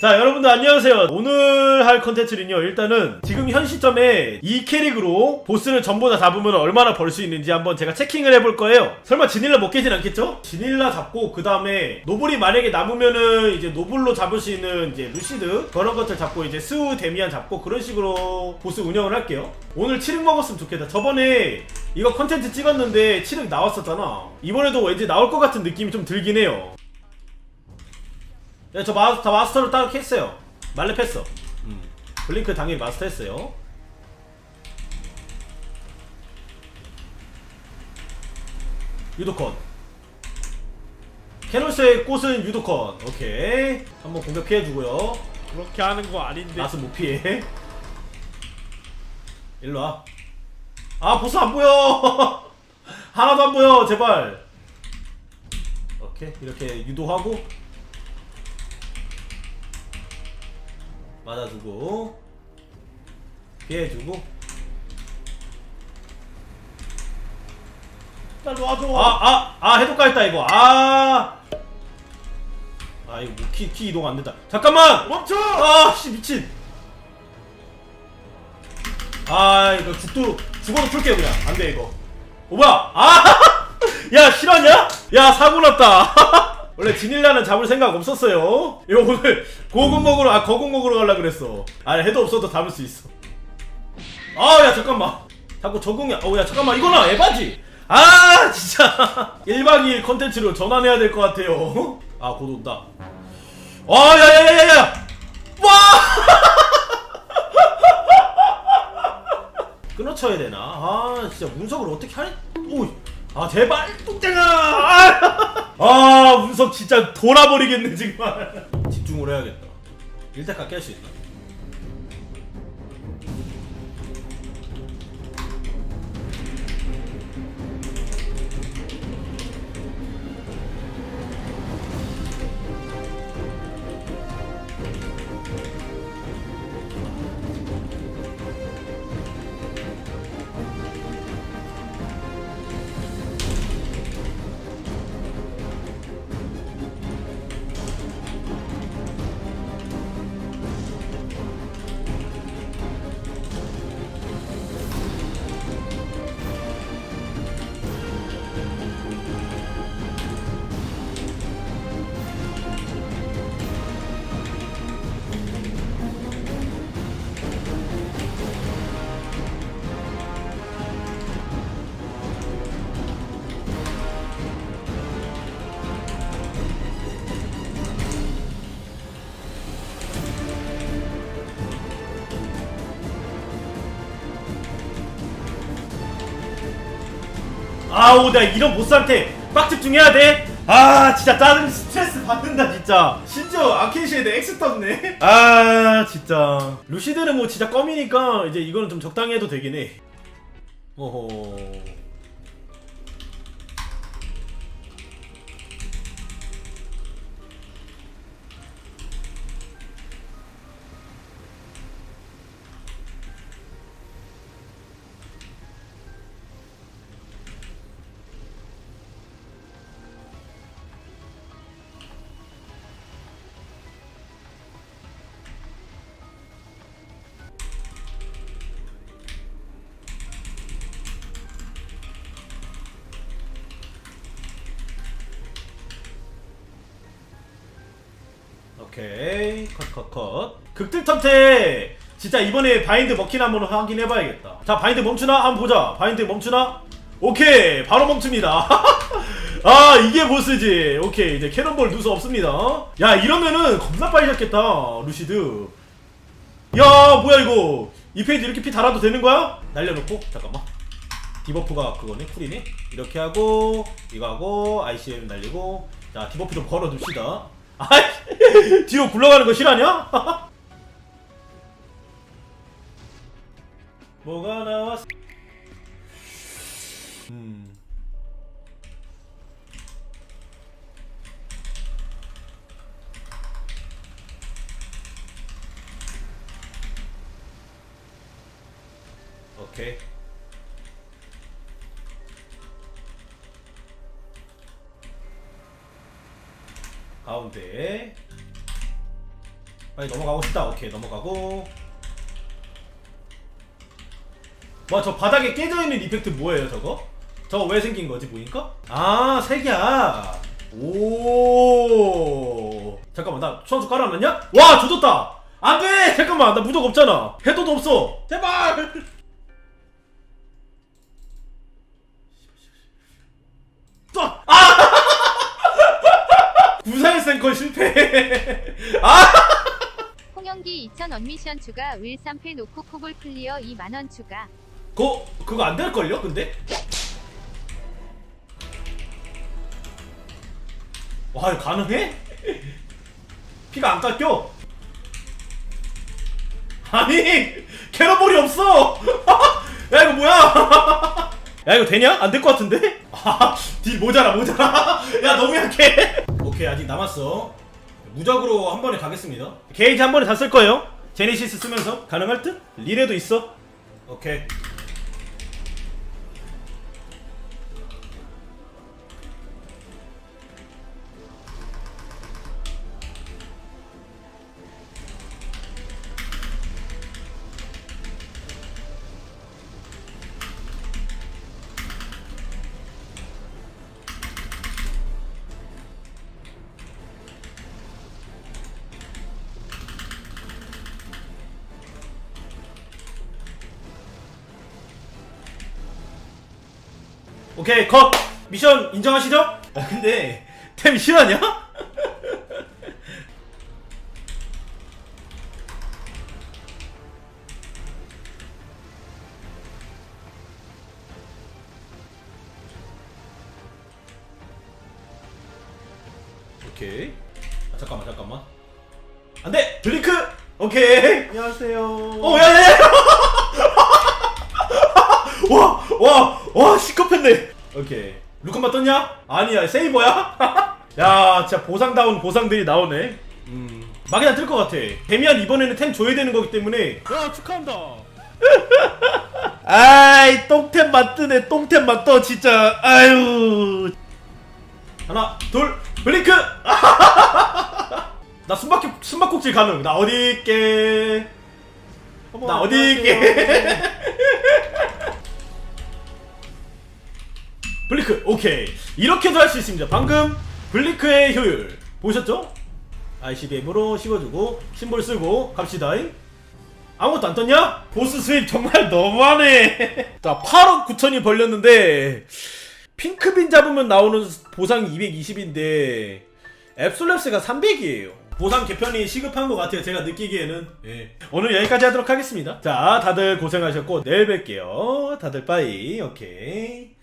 자 여러분들 안녕하세요. 오늘 할 컨텐츠는요 일단은 지금 현 시점에 이 캐릭으로 보스를 전부 다 잡으면 얼마나 벌 수 있는지 한번 제가 체킹을 해볼 거예요. 설마 지닐라 못 깨진 않겠죠? 지닐라 잡고 그 다음에 노블이 만약에 남으면은 이제 노블로 잡을 수 있는 이제 루시드 그런 것들 잡고 이제 스우 데미안 잡고 그런 식으로 보스 운영을 할게요. 오늘 7흑 먹었으면 좋겠다. 저번에 이거 컨텐츠 찍었는데 7흑 나왔었잖아. 이번에도 왠지 나올 것 같은 느낌이 좀 들긴 해요 야, 저 마스터, 마스터를 딱 했어요. 말렙 했어. 음. 블링크 당연히 마스터 했어요. 유도컨. 캐노스의 꽃은 유도컨. 오케이. 한번 공격 피해주고요. 그렇게 하는 거 아닌데 나스 못 피해. 일로 와. 아, 보스 안 보여! 하나도 안 보여, 제발. 오케이. 이렇게 유도하고. 맞아주고. 피해주고. 나 놔줘 아, 아, 아, 해독가 했다, 이거. 아. 아, 이거 뭐 키, 키 이동 안 된다. 잠깐만! 멈춰 아, 씨, 미친. 아, 이거 죽도, 죽어도 풀게요, 그냥. 안 돼, 이거. 어, 뭐야? 아! 야, 실화냐? 야, 사고 났다. 원래 지닐라는 잡을 생각 없었어요. 이거 오늘 고군 먹으러, 아, 거군 먹으러 가려 그랬어. 아, 해도 없어도 잡을 수 있어. 아, 야, 잠깐만. 자꾸 적응이, 어, 야, 잠깐만. 이거나 에바지. 아, 진짜. 1박 2일 컨텐츠로 전환해야 될 것 같아요. 아, 곧 온다. 아, 야, 야, 야, 야, 야! 와! 끊어쳐야 되나? 아, 진짜 운석을 어떻게 하니? 오, 아, 제발, 뚝땡아! 아, 아, 운석 진짜 돌아버리겠네, 정말. 집중을 해야겠다. 일대까지 깰수 있나? 아우 나 이런 보스한테 빡 집중 해야 돼. 아 진짜 짜증 스트레스 받는다 진짜. 심지어 아케이시에도 엑스 떴네. 아 진짜. 루시드는 뭐 진짜 껌이니까 이제 이거는 좀 적당히 해도 되긴 해. 오호. 오케이. 컷컷 컷. 극딜 턴테 진짜 이번에 바인드 먹힌 한번 확인해봐야겠다. 자 바인드 멈추나? 한번 보자. 바인드 멈추나? 오케이. 바로 멈춥니다. 아 이게 보스지. 오케이. 이제 캐논볼 누수 없습니다. 야 이러면은 겁나 빨리 잡겠다 루시드. 야 뭐야 이거? 이 페이지 이렇게 피 달아도 되는 거야? 날려놓고? 잠깐만. 디버프가 그거네 쿨이네? 이렇게 하고 이거 하고 ICM 날리고. 자 디버프 좀 걸어둡시다 아이 뒤로 굴러가는 거 싫어하냐? 뭐가 나왔어? 음. 오케이. 가운데. 빨리 넘어가고 싶다. 오케이 넘어가고. 와 저 바닥에 깨져있는 이펙트 뭐예요 저거? 저거 왜 생긴 거지 보니까? 아 색이야. 오. 잠깐만 나 수환수 깔아놨냐? 와 조졌다. 안돼! 잠깐만 나 무적 없잖아. 해도도 없어. 제발 쏴! 아! 구사일생건 실패 아! 홍영기 2000 언미션 추가 윌 3패 놓고 코볼 클리어 2만 원 추가 그거 그거 안 될 걸요 근데? 와 가능해? 피가 안 깎여 아니 캐러볼이 없어 야 이거 뭐야 야 이거 되냐? 안 될 것 같은데? 아딜 모자라 모자라 야 너무 약해 오케이 아직 남았어. 무적으로 한 번에 가겠습니다. 게이지 한 번에 다 쓸 거예요? 제네시스 쓰면서? 가능할 듯? 리레도 있어? 오케이 오케이 컷! 미션 인정하시죠? 아, 근데 템 실화냐? 오케이. 아, 잠깐만 잠깐만. 안돼! 블링크! 오케이. 안녕하세요. 어 야야야 와, 와, 와, 시커했네. 오케이. 루카마 떴냐? 아니야, 세이버야? 야, 진짜 보상다운 보상들이 나오네. 음. 막이나 뜰 것 같아. 데미안 이번에는 템 줘야 되는 거기 때문에. 야 축하한다. 아이, 똥템만 뜨네, 똥템만 떠, 진짜. 아유. 하나, 둘, 블링크! 나 숨바퀴, 숨바꼭질 가능. 나 어디 있게. 나 어디 있게. 블리크 오케이. 이렇게도 할 수 있습니다. 방금 블리크의 효율. 보셨죠? ICBM으로 씹어주고 심볼 쓰고 갑시다. 아무것도 안 떴냐? 보스 수입 정말 너무하네. 자 8억 9천이 벌렸는데 핑크빈 잡으면 나오는 보상이 220인데 앱솔랩스가 300이에요. 보상 개편이 시급한 것 같아요. 제가 느끼기에는. 예. 오늘 여기까지 하도록 하겠습니다. 자 다들 고생하셨고 내일 뵐게요. 다들 빠이. 오케이